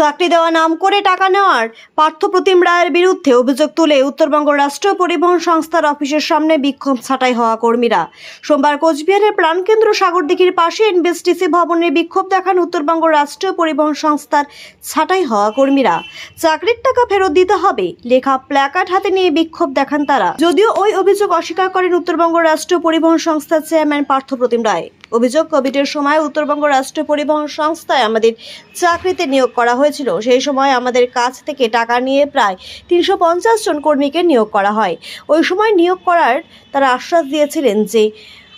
চাকরি দেওয়া নাম করে টাকা নেওয়ার পার্থপ্রতিম রায়ের বিরুদ্ধে অভিযোগ তুলে উত্তরবঙ্গ রাষ্ট্র পরিবহন সংস্থার অফিসের সামনে বিক্ষোভ ছাঁটাই হওয়া কর্মীরা। সোমবার কোচবিহারের প্রাণকেন্দ্র সাগরদিঘির পাশে এনবিএসটিসি ভবনে বিক্ষোভ দেখান উত্তরবঙ্গ রাষ্ট্র পরিবহন সংস্থার ছাঁটাই হওয়া কর্মীরা। চাকরির টাকা ফেরত দিতে হবে, লেখা প্ল্যাকার্ড হাতে নিয়ে বিক্ষোভ দেখান তারা। যদিও ওই অভিযোগ অস্বীকার করেন উত্তরবঙ্গ রাষ্ট্র পরিবহন সংস্থার চেয়ারম্যান পার্থপ্রতিম রায়। অভিযোগ, কোভিডের সময় উত্তরবঙ্গ রাষ্ট্র পরিবহন সংস্থায় আমাদের চাকরিতে নিয়োগ করা হয়েছিল। সেই সময় আমাদের কাছ থেকে টাকা নিয়ে প্রায় তিনশো পঞ্চাশ জন কর্মীকে নিয়োগ করা হয়। ওই সময় নিয়োগ করার তারা আশ্বাস দিয়েছিলেন যে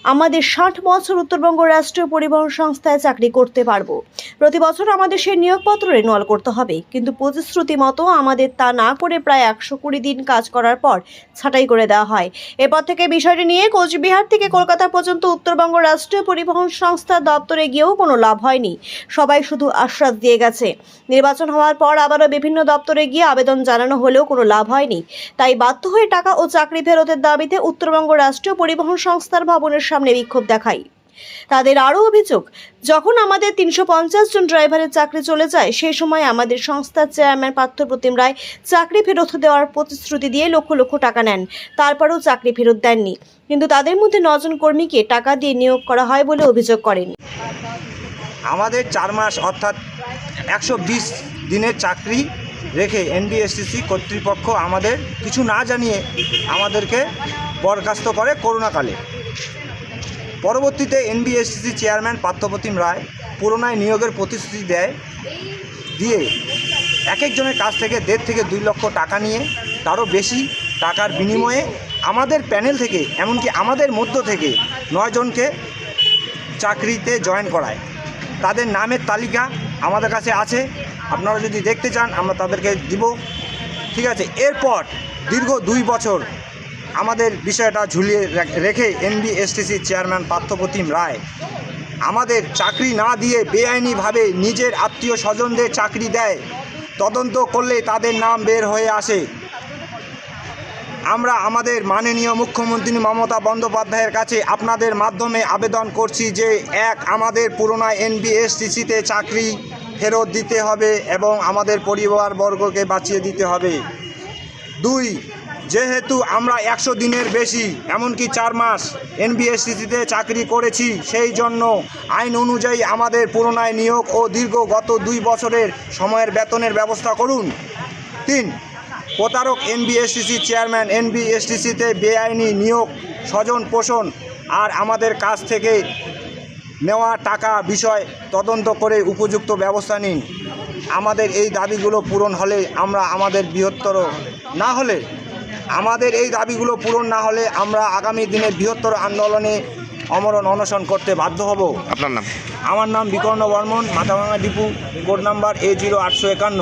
আমাদের ষাট বছর উত্তরবঙ্গ রাষ্ট্রীয় পরিবহন সংস্থায় চাকরি করতে পারব। প্রতি বছর আমাদের সেই নিয়োগপত্র রেনুয়াল করতে হবে। কিন্তু প্রতিশ্রুতি মতো আমাদের তা না করে প্রায় একশো কুড়ি দিন কাজ করার পর ছাঁটাই করে দেওয়া হয়। এরপর থেকে বিষয়টি নিয়ে কোচবিহার থেকে কলকাতা পর্যন্ত উত্তরবঙ্গ রাষ্ট্রীয় পরিবহন সংস্থা দপ্তরে গিয়েও কোনো লাভ হয়নি। সবাই শুধু আশ্বাস দিয়ে গেছে। নির্বাচন হওয়ার পর আবারও বিভিন্ন দপ্তরে গিয়ে আবেদন জানানো হলেও কোনো লাভ হয়নি। তাই বাধ্য হয়ে টাকা ও চাকরি ফেরতের দাবিতে উত্তরবঙ্গ রাষ্ট্রীয় পরিবহন সংস্থার ভবনের সামনে বিক্ষোভ দেখাই তাদের আরও অভিযোগ, যখন আমাদের তিনশো পঞ্চাশ জন ড্রাইভারের চাকরি চলে যায় সেই সময় আমাদের সংস্থার চেয়ারম্যান পার্থপ্রতিম রায় চাকরি ফেরত দেওয়ার প্রতিশ্রুতি দিয়ে লক্ষ লক্ষ টাকা নেন। তারপরেও চাকরি ফেরত দেননি। কিন্তু তাদের মধ্যে নজন কর্মীকে টাকা দিয়ে নিয়োগ করা হয় বলে অভিযোগ করেন। আমাদের চার মাস অর্থাৎ একশো বিশ দিনের চাকরি রেখে এনবিএসটিসি কর্তৃপক্ষ আমাদের কিছু না জানিয়ে আমাদেরকে বরখাস্ত করে করোনাকালে। পরবর্তীতে এনবিএসটিসি চেয়ারম্যান পার্থপ্রতিম রায় পুরোনায় নিয়োগের প্রতিশ্রুতি দেয়, দিয়ে এক একজনের কাছ থেকে দেড় থেকে দুই লক্ষ টাকা নিয়ে তারও বেশি টাকার বিনিময়ে আমাদের প্যানেল থেকে, এমনকি আমাদের মধ্য থেকে নয়জনকে চাকরিতে জয়েন করায়। তাদের নামের তালিকা আমাদের কাছে আছে, আপনারা যদি দেখতে চান আমরা তাদেরকে দিব। ঠিক আছে, এরপর দীর্ঘ দুই বছর আমাদের বিষয়টা ঝুলিয়ে রাখ- এনবিএসটিসি চেয়ারম্যান পার্থপ্রতিম রায়, আমাদের চাকরি না দিয়ে বেআইনিভাবে নিজের আত্মীয় স্বজনদের চাকরি দেয়, তদন্ত করলে তাদের নাম বের হয়ে আসে। আমরা আমাদের মাননীয় মুখ্যমন্ত্রী মমতা বন্দ্যোপাধ্যায়ের কাছে আপনাদের মাধ্যমে আবেদন করছি যে, এক, আমাদের পুরোনো এনবিএসটিসিতে চাকরি ফেরত দিতে হবে এবং আমাদের পরিবারবর্গকে বাঁচিয়ে দিতে হবে। দুই যেহেতু আমরা একশো দিনের বেশি, এমনকি চার মাস এনবিএসটিসিতে চাকরি করেছি, সেই জন্য আইন অনুযায়ী আমাদের পুরোনায় নিয়োগ ও দীর্ঘ গত দুই বছরের সময়ের বেতনের ব্যবস্থা করুন। তিন, প্রতারক এনবিএসটিসি চেয়ারম্যান এনবিএসটিসিতে বেআইনি নিয়োগ স্বজন পোষণ আর আমাদের কাছ থেকে নেওয়া টাকা বিষয় তদন্ত করে উপযুক্ত ব্যবস্থা নিন। আমাদের এই দাবিগুলো পূরণ হলে আমরা আমাদের বৃহত্তর, না হলে আমাদের এই দাবিগুলো পূরণ না হলে আমরা আগামী দিনে বৃহত্তর আন্দোলনে অমরণ অনশন করতে বাধ্য হব। আপনার নাম? আমার নাম বিকর্ণ বর্মন মাথাভাঙা ডিপু কোড নাম্বার এ জিরো আটশো একান্ন।